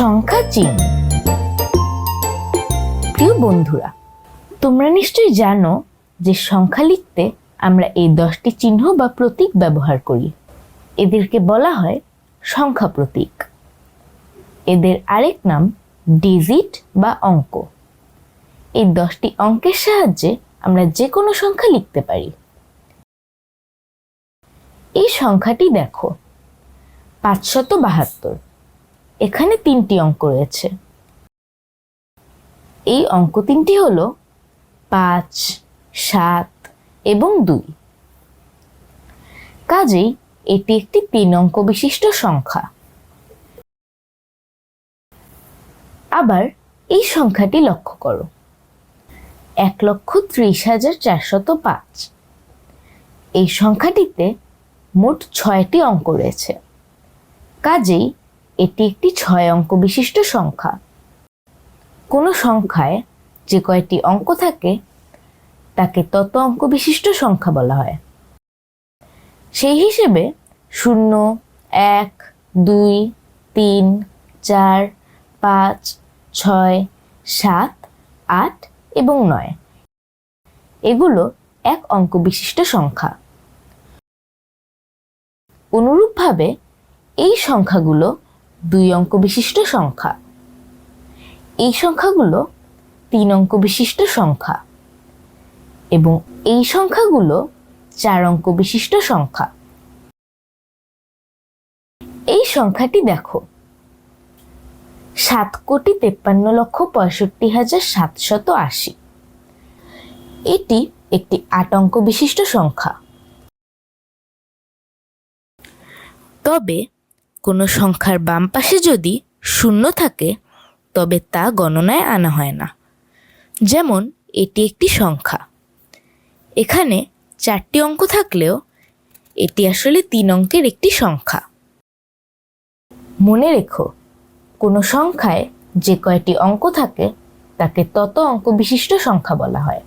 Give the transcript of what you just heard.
সংখ্যা চিহ্ন প্রিয় বন্ধুরা, তোমরা নিশ্চয়ই জানো যে সংখ্যা লিখতে আমরা এই দশটি চিহ্ন বা প্রতীক ব্যবহার করি। এদেরকে বলা হয় সংখ্যা প্রতীক। এদের আরেক নাম ডিজিট বা অঙ্ক। এই দশটি অঙ্কের সাহায্যে আমরা যে কোনো সংখ্যা লিখতে পারি। এই সংখ্যাটি দেখো, পাঁচশত বাহাত্তর। এখানে তিনটি অঙ্ক রয়েছে। এই অঙ্ক তিনটি হলো পাঁচ, সাত এবং দুই। কাজেই এটি একটি তিন অঙ্ক বিশিষ্ট সংখ্যা। আবার এই সংখ্যাটি লক্ষ্য করো। এক লক্ষ ত্রিশ হাজার চারশত পাঁচ। এই সংখ্যাটিতে মোট ছয়টি অঙ্ক রয়েছে। কাজেই এটি একটি ছয় অঙ্ক বিশিষ্ট সংখ্যা। কোনো সংখ্যায় যে কয়টি অঙ্ক থাকে, তাকে তত অঙ্ক বিশিষ্ট সংখ্যা বলা হয়। সেই হিসেবে শূন্য, এক, দুই, তিন, চার, পাঁচ, ছয়, সাত, আট এবং নয়। এগুলো এক অঙ্ক বিশিষ্ট সংখ্যা। অনুরূপভাবে এই সংখ্যাগুলো দুই অঙ্ক বিশিষ্ট সংখ্যা। এই সংখ্যাগুলো তিন অঙ্ক বিশিষ্ট সংখ্যা এবং এই সংখ্যাগুলো চার অঙ্ক বিশিষ্ট সংখ্যা। এই সংখ্যাটি দেখো। সাত কোটি তেপ্পান্ন লক্ষ পঁয়ষট্টি হাজার সাতশত আশি। এটি একটি আট অঙ্ক বিশিষ্ট সংখ্যা। তবে কোনো সংখ্যার বাম পাশে যদি শূন্য থাকে, তবে তা গণনায় আনা হয় না। যেমন, এটি একটি সংখ্যা। এখানে চারটি অঙ্ক থাকলেও এটি আসলে তিন অঙ্কের একটি সংখ্যা। মনে রেখো, কোনো সংখ্যায় যে কয়টি অঙ্ক থাকে, তাকে তত অঙ্ক বিশিষ্ট সংখ্যা বলা হয়।